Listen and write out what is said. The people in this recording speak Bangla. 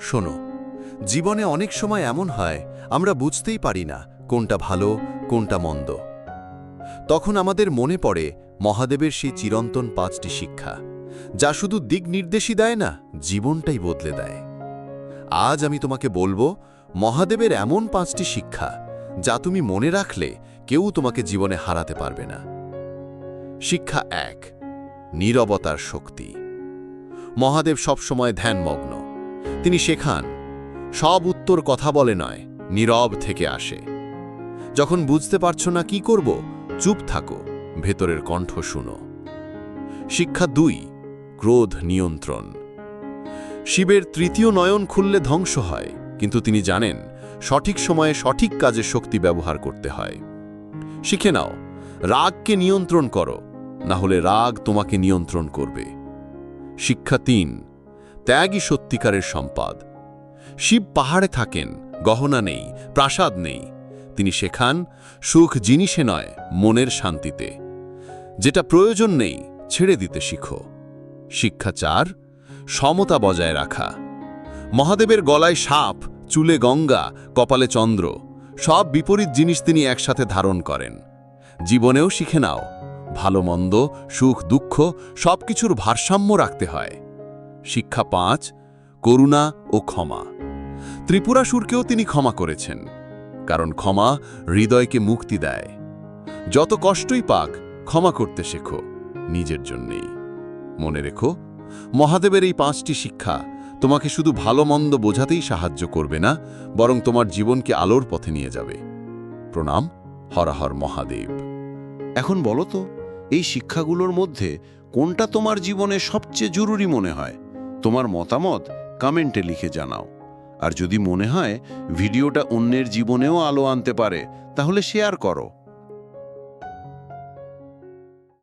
শোনো, জীবনে অনেক সময় এমন হয়, আমরা বুঝতেই পারি না কোনটা ভালো, কোনটা মন্দ। তখন আমাদের মনে পড়ে মহাদেবের সেই চিরন্তন পাঁচটি শিক্ষা, যা শুধু দিক নির্দেশই দেয় না, জীবনটাই বদলে দেয়। আজ আমি তোমাকে বলব, মহাদেবের এমন পাঁচটি শিক্ষা, যা তুমি মনে রাখলে কেউ তোমাকে জীবনে হারাতে পারবে না। শিক্ষা এক, নীরবতার শক্তি। মহাদেব সবসময় ধ্যানমগ্ন। তিনি শেখান, সব উত্তর কথা বলে নয়, নীরব থেকে আসে। যখন বুঝতে পারছ না কি করব, চুপ থাকো, ভেতরের কণ্ঠ শুনো। শিক্ষা দুই, ক্রোধ নিয়ন্ত্রণ। শিবের তৃতীয় নয়ন খুললে ধ্বংস হয়, কিন্তু তিনি জানেন, সঠিক সময়ে সঠিক কাজে শক্তি ব্যবহার করতে হয়। শিখে নাও, রাগকে নিয়ন্ত্রণ করো, না হলে রাগ তোমাকে নিয়ন্ত্রণ করবে। শিক্ষা তিন ত্যাগই সত্যিকারের সম্পদ। শিব পাহাড়ে থাকেন, গহনা নেই, প্রাসাদ নেই। তিনি শেখান, সুখ জিনিসে নয়, মনের শান্তিতে। যেটা প্রয়োজন নেই, ছেড়ে দিতে শিখো। শিক্ষা চার, সমতা বজায় রাখা। মহাদেবের গলায় সাপ, চুলে গঙ্গা, কপালে চন্দ্র, সব বিপরীত জিনিস তিনি একসাথে ধারণ করেন। জীবনেও শিখে নাও, ভালো মন্দ, সুখ দুঃখ সব কিছুর ভারসাম্য রাখতে হয়। শিক্ষা পাঁচ, করুণা ও ক্ষমা। ত্রিপুরাসুরকেও তিনি ক্ষমা করেছেন, কারণ ক্ষমা হৃদয়কে মুক্তি দেয়। যত কষ্টই পাক, ক্ষমা করতে শেখো নিজের জন্যেই। মনে রেখো, মহাদেবের এই পাঁচটি শিক্ষা তোমাকে শুধু ভালো মন্দ বোঝাতেই সাহায্য করবে না, বরং তোমার জীবনকে আলোর পথে নিয়ে যাবে। প্রণাম হরাহর মহাদেব। এখন বলো তো, এই শিক্ষাগুলোর মধ্যে কোনটা তোমার জীবনে সবচেয়ে জরুরি মনে হয়? তোমার মতামত কমেন্টে লিখে জানাও। আর যদি মনে হয় ভিডিওটা অন্যের জীবনেও আলো আনতে পারে, তাহলে শেয়ার করো।